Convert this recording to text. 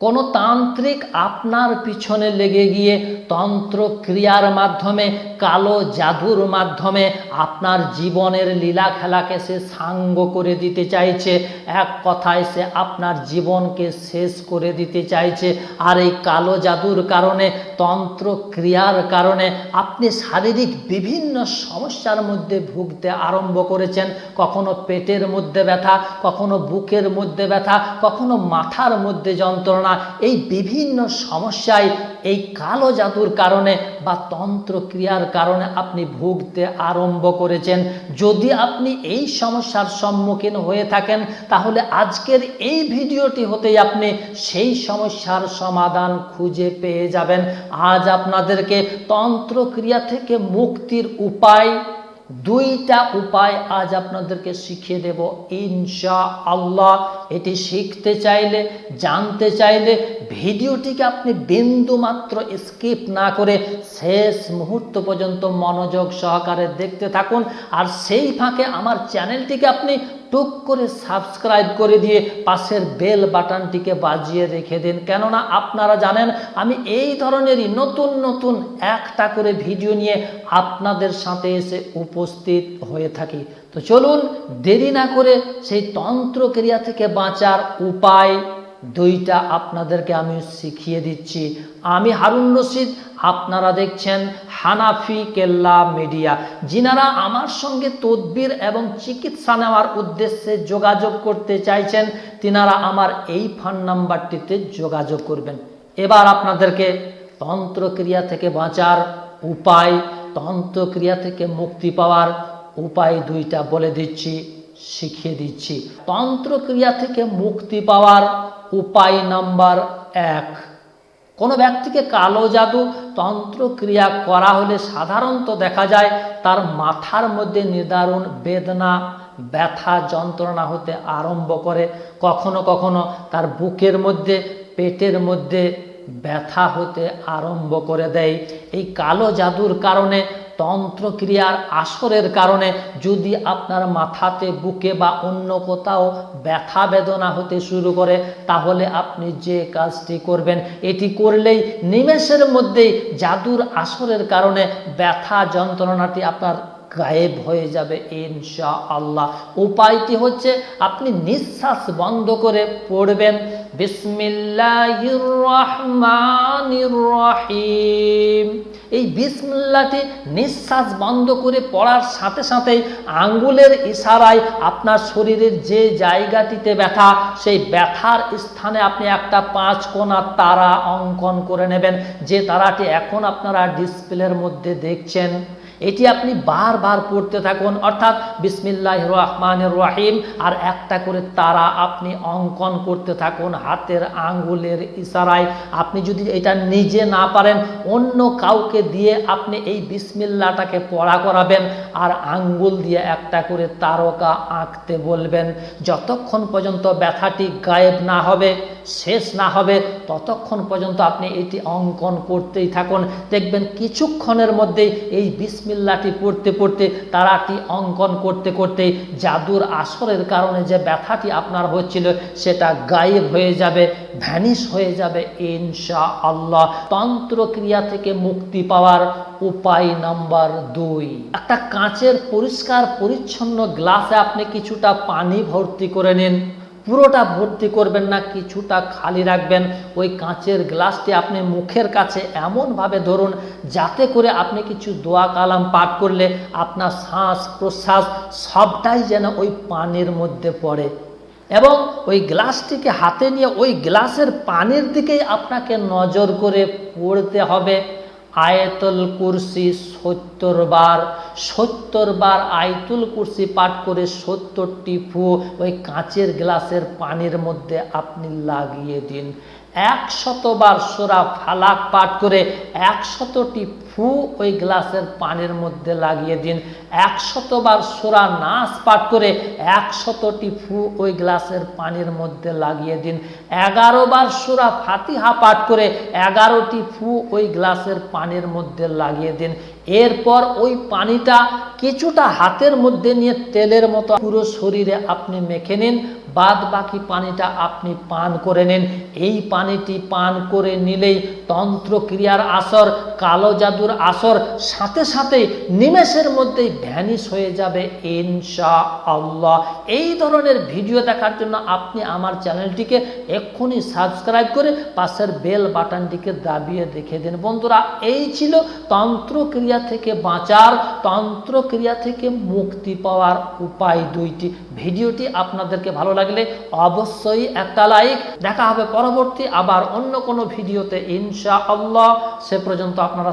কোনো তান্ত্রিক আপনার পিছনে লেগে গিয়ে তন্ত্র ক্রিয়ার মাধ্যমে কালো জাদুর মাধ্যমে আপনার জীবনের লীলা খেলাকে সে সাঙ্গ করে দিতে চাইছে। এক কথায় সে আপনার জীবনকে শেষ করে দিতে চাইছে। আর এই কালো জাদুর কারণে তন্ত্র ক্রিয়ার কারণে আপনি শারীরিক বিভিন্ন সমস্যার মধ্যে ভুগতে আরম্ভ করেছেন। কখনো পেটের মধ্যে ব্যথা, কখনো বুকের মধ্যে ব্যথা, কখনো মাথার মধ্যে যন্ত্রণা। এই বিভিন্ন সমস্যায় এই কালো জাদুর কারণে বা তন্ত্র ক্রিয়ার কারণে আপনি ভুগতে আরম্ভ করেছেন। যদি আপনি এই সমস্যার সম্মুখীন হয়ে থাকেন, তাহলে আজকের এই ভিডিওটি হতেই আপনি সেই সমস্যার সমাধান খুঁজে পেয়ে যাবেন। আজ আপনাদেরকে তন্ত্র ক্রিয়া থেকে মুক্তির উপায় দুইটা উপায় আজ আপনাদেরকে শিখিয়ে দেব। ইনশা আল্লাহ এটি শিখতে চাইলে, জানতে চাইলে ভিডিওটিকে আপনি বিন্দু মাত্র স্কিপ না করে শেষ মুহূর্ত পর্যন্ত মনোযোগ সহকারে দেখতে থাকুন। আর সেই ফাঁকে আমার চ্যানেলটিকে আপনি টুক করে সাবস্ক্রাইব করে দিয়ে পাশের বেল বাটনটিকে বাজিয়ে রেখে দিন। কেননা আপনারা জানেন, আমি এই ধরনেরই নতুন নতুন একটা করে ভিডিও নিয়ে আপনাদের সাথে এসে উপস্থিত হয়ে থাকি। তো চলুন, দেরি না করে সেই তন্ত্র তন্ত্রক্রিয়া থেকে বাঁচার উপায় দুইটা আপনাদেরকে আমি শিখিয়ে দিচ্ছি। আমি হারুন রশিদ আপনারা দেখছেন হানাফি কেল্লা মিডিয়া। যিনারা আমার সঙ্গে তদবির এবং চিকিৎসা নেওয়ার উদ্দেশ্যে যোগাযোগ করতে চাইছেন, তিনারা আমার এই ফোন নাম্বারটিতে যোগাযোগ করবেন। এবার আপনাদেরকে তন্ত্রক্রিয়া থেকে বাঁচার উপায়, তন্ত্রক্রিয়া থেকে মুক্তি পাওয়ার উপায় দুইটা বলে দিচ্ছি, শিখিয়ে দিচ্ছি। তন্ত্রক্রিয়া থেকে মুক্তি পাওয়ার উপায় নাম্বার এক। কোনো ব্যক্তিকে কালো জাদু তন্ত্রক্রিয়া করা হলে সাধারণত দেখা যায় তার মাথার মধ্যে নিদারুণ বেদনা, ব্যথা, যন্ত্রণা হতে আরম্ভ করে। কখনো কখনো তার বুকের মধ্যে, পেটের মধ্যে ব্যথা হতে আরম্ভ করে দেয়। এই কালো জাদুর কারণে তন্ত্রক্রিয়ার আসরের কারণে যদি আপনার মাথাতে, বুকে বা অন্য কোথাও ব্যথা বেদনা হতে শুরু করে, তাহলে আপনি যে কাজটি করবেন, এটি করলেই নিমেষের মধ্যেই জাদুর আসরের কারণে ব্যথা যন্ত্রণাটি আপনার গায়েব হয়ে যাবে ইনশা আল্লাহ উপায়টি হচ্ছে আপনি নিঃশ্বাস বন্ধ করে পড়বেন। বিসমিল্লাহির রহমানির রহিম। এই বিসমিল্লাটি নিঃশ্বাস বন্ধ করে পড়ার সাথে সাথে আঙ্গুলের ইশারায় আপনার শরীরের যে জায়গাটিতে ব্যথা, সেই ব্যথার স্থানে আপনি একটা পাঁচ কোনা তারা অঙ্কন করে নেবেন। যে তারাটি এখন আপনারা ডিসপ্লের মধ্যে দেখছেন এটি আপনি বারবার পড়তে থাকুন, অর্থাৎ বিসমিল্লাহ রহমান রহিম, আর একটা করে তারা আপনি অঙ্কন করতে থাকুন হাতের আঙ্গুলের ইশারায়। আপনি যদি এটা নিজে না পারেন, অন্য কাউকে দিয়ে আপনি এই বিসমিল্লাটাকে পড়া করাবেন আর আঙ্গুল দিয়ে একটা করে তারকা আঁকতে বলবেন। যতক্ষণ পর্যন্ত ব্যথাটি গায়েব না হবে, শেষ না হবে, ততক্ষণ পর্যন্ত আপনি এটি অঙ্কন করতেই থাকুন। দেখবেন কিছুক্ষণের মধ্যেই এই বিসমিল্লাটি পড়তে পড়তে তারাটি অঙ্কন করতে করতে জাদুর আসরের কারণে যে ব্যথাটি আপনার হচ্ছিল, সেটা গায়েব হয়ে যাবে, ভ্যানিশ হয়ে যাবে ইনশা আল্লাহ তন্ত্রক্রিয়া থেকে মুক্তি পাওয়ার উপায় নাম্বার দুই। একটা কাঁচের পরিষ্কার পরিচ্ছন্ন গ্লাসে আপনি কিছুটা পানি ভর্তি করে নিন। পুরোটা ভর্তি করবেন না, কিছুটা খালি রাখবেন। ওই কাঁচের গ্লাসটি আপনি মুখের কাছে এমনভাবে ধরুন, যাতে করে আপনি কিছু দোয়া কালাম পাঠ করলে আপনার শ্বাস প্রশ্বাস সবটাই যেন ওই পানির মধ্যে পড়ে। এবং ওই গ্লাসটিকে হাতে নিয়ে ওই গ্লাসের পানির দিকেই আপনাকে নজর করে পড়তে হবে। আয়তুল কুরসি সত্তর বার সত্তর বার আয়তুল কুরসি পাঠ করে সত্তরটি ফু ওই কাঁচের গ্লাসের পানির মধ্যে আপনি লাগিয়ে দিন। একশতবার সোরা ফালাক পাঠ করে একশতটি ফু ওই গ্লাসের পানির মধ্যে লাগিয়ে দিন। একশতবার সোরা নাচ পাঠ করে একশতটি ফু ওই গ্লাসের পানির মধ্যে লাগিয়ে দিন। এগারো বার সোরা ফাতিহা পাঠ করে এগারোটি ফু ওই গ্লাসের পানির মধ্যে লাগিয়ে দিন। এরপর ওই পানিটা কিছুটা হাতের মধ্যে নিয়ে তেলের মতো পুরো শরীরে আপনি মেখে নিন। বাদ বাকি পানিটা আপনি পান করে নিন। এই পানিটি পান করে নিলেই তন্ত্রক্রিয়ার আসর, কালো জাদুর আসর সাথে সাথে নিমেষের মধ্যেই ভ্যানিশ হয়ে যাবে ইনশা আল্লাহ এই ধরনের ভিডিও দেখার জন্য আপনি আমার চ্যানেলটিকে এক্ষুনি সাবস্ক্রাইব করে পাশের বেল বাটনটিকে দাবিয়ে দেখে দিন। বন্ধুরা, এই ছিল তন্ত্রক্রিয়া থেকে বাঁচার, তন্ত্রক্রিয়া থেকে মুক্তি পাওয়ার উপায় দুইটি। ভিডিওটি আপনাদেরকে ভালো লাগলে অবশ্যই একটা লাইক দেখা হবে পরবর্তী আবার অন্য কোনো ভিডিওতে ইনশা আল্লাহ সে পর্যন্ত আপনারা